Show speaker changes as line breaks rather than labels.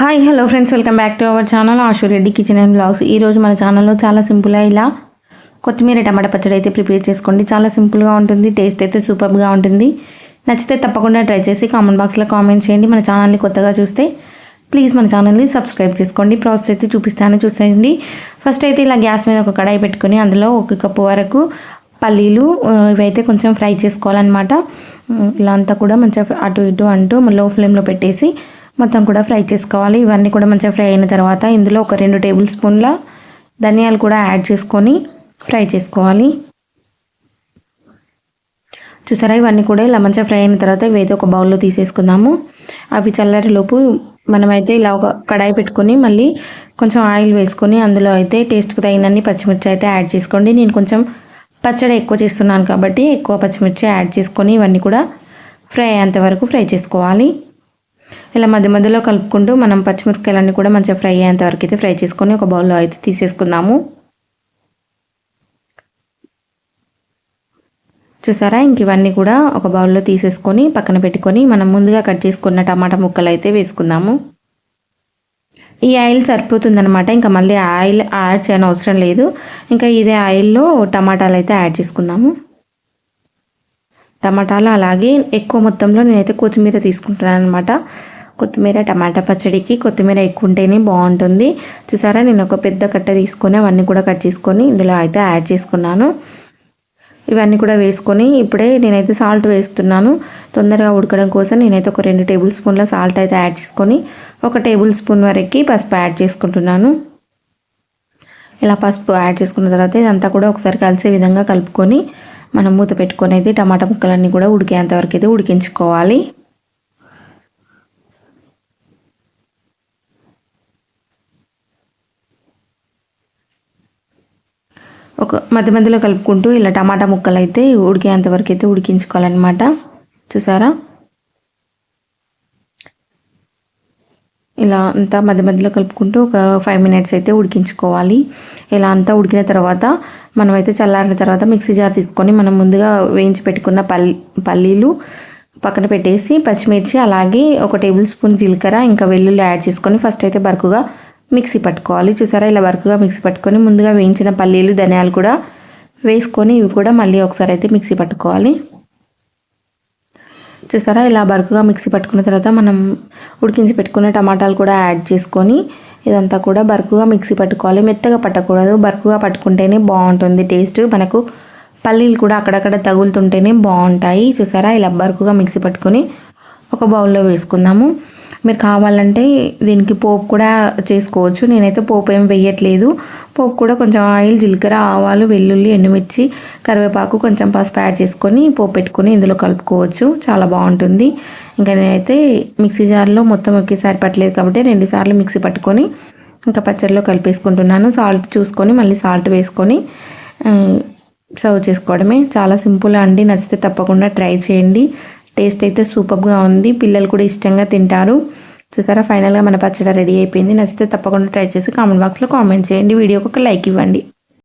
Hi hello friends welcome back to our channel Reddy kitchen and blogs ఈరోజు మన ఛానల్లో చాలా సింపుల్గా ఇలా కొత్తిమీర టమాటా పచ్చడి అయితే ప్రిపేర్ చేసుకోండి. చాలా సింపుల్గా ఉంటుంది టేస్ట్ అయితే సూపర్గా ఉంటుంది. నచ్చితే తప్పకుండా ట్రై చేసి కామెంట్ బాక్స్లో కామెంట్ చేయండి. మన ఛానల్ని కొత్తగా చూస్తే ప్లీజ్ మన ఛానల్ని సబ్స్క్రైబ్ చేసుకోండి. ప్రాసెస్ అయితే చూపిస్తాను చూసేయండి. ఫస్ట్ అయితే ఇలా గ్యాస్ మీద ఒక కడాయి పెట్టుకొని అందులో ఒక కప్పు వరకు పల్లీలు ఇవైతే కొంచెం ఫ్రై చేసుకోవాలన్నమాట. ఇలా అంతా కూడా మంచిగా అటు ఇటు అంటూ లో ఫ్లేమ్లో పెట్టేసి మొత్తం కూడా ఫ్రై చేసుకోవాలి. ఇవన్నీ కూడా మంచిగా ఫ్రై అయిన తర్వాత ఇందులో ఒక రెండు టేబుల్ స్పూన్ల ధనియాలు కూడా యాడ్ చేసుకొని ఫ్రై చేసుకోవాలి. చూసారా? ఇవన్నీ కూడా ఇలా మంచిగా ఫ్రై అయిన తర్వాత ఇవైతే ఒక బౌల్లో తీసేసుకుందాము. అవి చల్లరిలోపు మనమైతే ఇలా ఒక కడాయి పెట్టుకొని మళ్ళీ కొంచెం ఆయిల్ వేసుకొని అందులో అయితే టేస్ట్కి తగినన్ని పచ్చిమిర్చి అయితే యాడ్ చేసుకోండి. నేను కొంచెం పచ్చడి ఎక్కువ చేస్తున్నాను కాబట్టి ఎక్కువ పచ్చిమిర్చి యాడ్ చేసుకొని ఇవన్నీ కూడా ఫ్రై అయ్యేంత వరకు ఫ్రై చేసుకోవాలి. ఇలా మధ్య మధ్యలో కలుపుకుంటూ మనం పచ్చిమిరపకాయలన్నీ కూడా మంచిగా ఫ్రై అయ్యేంత వరకు అయితే ఫ్రై చేసుకొని ఒక బౌల్లో అయితే తీసేసుకుందాము. చూసారా? ఇంక ఇవన్నీ కూడా ఒక బౌల్లో తీసేసుకొని పక్కన పెట్టుకొని మనం ముందుగా కట్ చేసుకున్న టమాటా ముక్కలు అయితే వేసుకుందాము. ఈ ఆయిల్ సరిపోతుందనమాట ఇంకా మళ్ళీ ఆయిల్ యాడ్ చేయని అవసరం లేదు. ఇంకా ఇదే ఆయిల్లో టమాటాలు అయితే యాడ్ చేసుకుందాము. టమాటాలు అలాగే ఎక్కువ మొత్తంలో నేనైతే కొత్తిమీర తీసుకుంటున్నాను అనమాట కొత్తిమీర టమాటా పచ్చడికి కొత్తిమీర ఎక్కువ ఉంటేనే బాగుంటుంది. చూసారా నేను ఒక పెద్ద కట్ట తీసుకొని అవన్నీ కూడా కట్ చేసుకొని ఇందులో అయితే యాడ్ చేసుకున్నాను. ఇవన్నీ కూడా వేసుకొని ఇప్పుడే నేనైతే సాల్ట్ వేస్తున్నాను. తొందరగా ఉడకడం కోసం నేనైతే ఒక రెండు టేబుల్ స్పూన్ల సాల్ట్ అయితే యాడ్ చేసుకొని ఒక టేబుల్ స్పూన్ వరకు పసుపు యాడ్ చేసుకుంటున్నాను. ఇలా పసుపు యాడ్ చేసుకున్న తర్వాత ఇదంతా కూడా ఒకసారి కలిసే విధంగా కలుపుకొని మనం మూత పెట్టుకొని అయితే టమాటా ముక్కలన్నీ కూడా ఉడికేంతవరకు అయితే ఉడికించుకోవాలి. ఒక మధ్య మధ్యలో కలుపుకుంటూ ఇలా టమాటా ముక్కలు అయితే ఉడికేంతవరకు అయితే ఉడికించుకోవాలన్నమాట. చూసారా? ఇలా అంతా మధ్య మధ్యలో కలుపుకుంటూ ఒక ఫైవ్ మినిట్స్ అయితే ఉడికించుకోవాలి. ఇలా అంతా ఉడికిన తర్వాత మనమైతే చల్లారిన తర్వాత మిక్సీ జార్ తీసుకొని మనం ముందుగా వేయించి పెట్టుకున్న పల్లి పల్లీలు పక్కన పెట్టేసి పచ్చిమిర్చి అలాగే ఒక టేబుల్ స్పూన్ జీలకర్ర ఇంకా వెల్లుల్లి యాడ్ చేసుకొని ఫస్ట్ అయితే బరుకుగా మిక్సీ పట్టుకోవాలి. చూసారా? ఇలా బరుకుగా మిక్సీ పట్టుకొని ముందుగా వేయించిన పల్లీలు ధనియాలు కూడా వేసుకొని ఇవి కూడా మళ్ళీ ఒకసారి అయితే మిక్సీ పట్టుకోవాలి. చూసారా? ఇలా బరుకుగా మిక్సీ పట్టుకున్న తర్వాత మనం ఉడికించి పెట్టుకున్న టమాటాలు కూడా యాడ్ చేసుకొని ఇదంతా కూడా బరుకుగా మిక్సీ పట్టుకోవాలి. మెత్తగా పట్టకూడదు. బరుకుగా పట్టుకుంటేనే బాగుంటుంది టేస్ట్. మనకు పల్లీలు కూడా అక్కడక్కడ తగులుతుంటేనే బాగుంటాయి. చూసారా? ఇలా బరుకుగా మిక్సీ పట్టుకొని ఒక బౌల్లో వేసుకుందాము. మీరు కావాలంటే దీనికి పోపు కూడా చేసుకోవచ్చు. నేనైతే పోపు ఏం వేయట్లేదు. పోపు కూడా కొంచెం ఆయిల్ జీలకర్ర ఆవాలు వెల్లుల్లి ఎండుమిర్చి కరివేపాకు కొంచెం పసుపు యాడ్ చేసుకొని పోపు పెట్టుకొని ఇందులో కలుపుకోవచ్చు. చాలా బాగుంటుంది. ఇంకా నేనైతే మిక్సీ జార్లో మొత్తం ఒకేసారి పట్టలేదు కాబట్టి రెండుసార్లు మిక్సీ పట్టుకొని ఇంకా పచ్చడిలో కలిపేసుకుంటున్నాను. సాల్ట్ చూసుకొని మళ్ళీ సాల్ట్ వేసుకొని సర్వ్ చేసుకోవడమే. చాలా సింపుల్ అండి. నచ్చితే తప్పకుండా ట్రై చేయండి. టేస్ట్ అయితే సూపర్గా ఉంది. పిల్లలు కూడా ఇష్టంగా తింటారు. చూసారా? ఫైనల్గా మన పచ్చడి రెడీ అయిపోయింది. నచ్చితే తప్పకుండా ట్రై చేసి కామెంట్ బాక్స్లో కామెంట్ చేయండి. వీడియోకి ఒక లైక్ ఇవ్వండి.